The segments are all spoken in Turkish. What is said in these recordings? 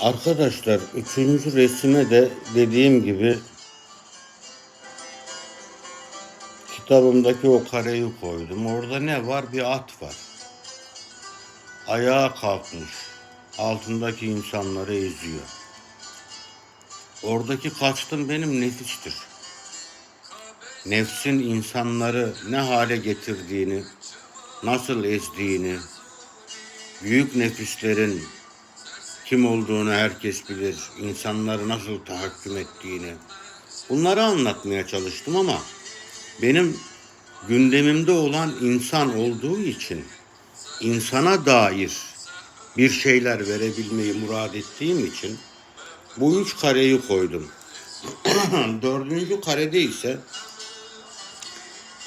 Arkadaşlar üçüncü resime de dediğim gibi kitabımdaki o kareyi koydum. Orada ne var? Bir at var. Ayağa kalkmış. Altındaki insanları eziyor. Oradaki kaçtım benim nefistir. Nefsin insanları ne hale getirdiğini, nasıl ezdiğini, büyük nefislerin kim olduğunu herkes bilir, insanları nasıl tahakküm ettiğini. Bunları anlatmaya çalıştım ama benim gündemimde olan insan olduğu için insana dair bir şeyler verebilmeyi murad ettiğim için bu üç kareyi koydum. Dördüncü karede ise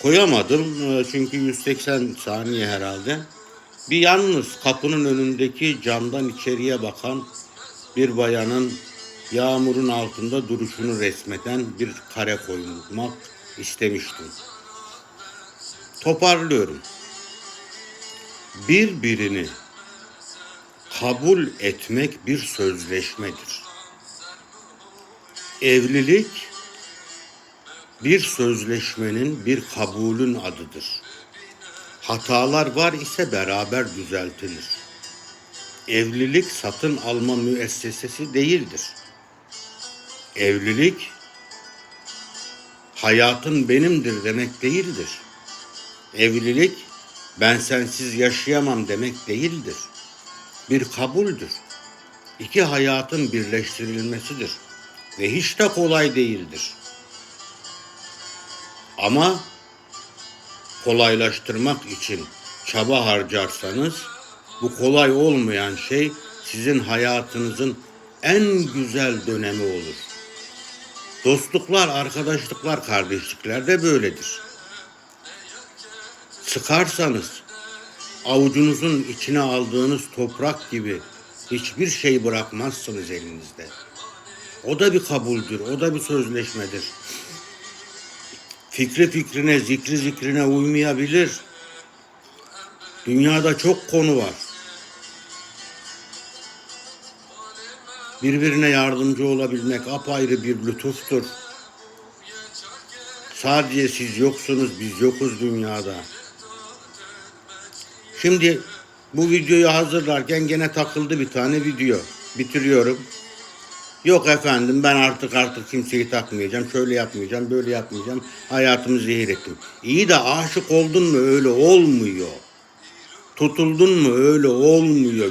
koyamadım e, çünkü 180 saniye herhalde. Bir yalnız kapının önündeki camdan içeriye bakan bir bayanın yağmurun altında duruşunu resmeden bir kare koymak istemiştim. Toparlıyorum. Birbirini kabul etmek bir sözleşmedir. Evlilik bir sözleşmenin, bir kabulün adıdır. Hatalar var ise beraber düzeltilir. Evlilik satın alma müessesesi değildir. Evlilik hayatın benimdir demek değildir. Evlilik ben sensiz yaşayamam demek değildir. Bir kabuldür. İki hayatın birleştirilmesidir ve hiç de kolay değildir. Ama kolaylaştırmak için çaba harcarsanız bu kolay olmayan şey sizin hayatınızın en güzel dönemi olur. Dostluklar, arkadaşlıklar, kardeşlikler de böyledir. Sıkarsanız avucunuzun içine aldığınız toprak gibi hiçbir şey bırakmazsınız elinizde. O da bir kabuldür, o da bir sözleşmedir. Fikri fikrine, zikri zikrine uymayabilir. Dünyada çok konu var. Birbirine yardımcı olabilmek apayrı bir lütuftur. Sadece siz yoksunuz, biz yokuz dünyada. Şimdi bu videoyu hazırlarken gene takıldı bir tane video. Bitiriyorum. Yok efendim ben artık artık kimseyi takmayacağım. Şöyle yapmayacağım, böyle yapmayacağım. Hayatımı zehir ettim. İyi de aşık oldun mu öyle olmuyor. Tutuldun mu öyle olmuyor.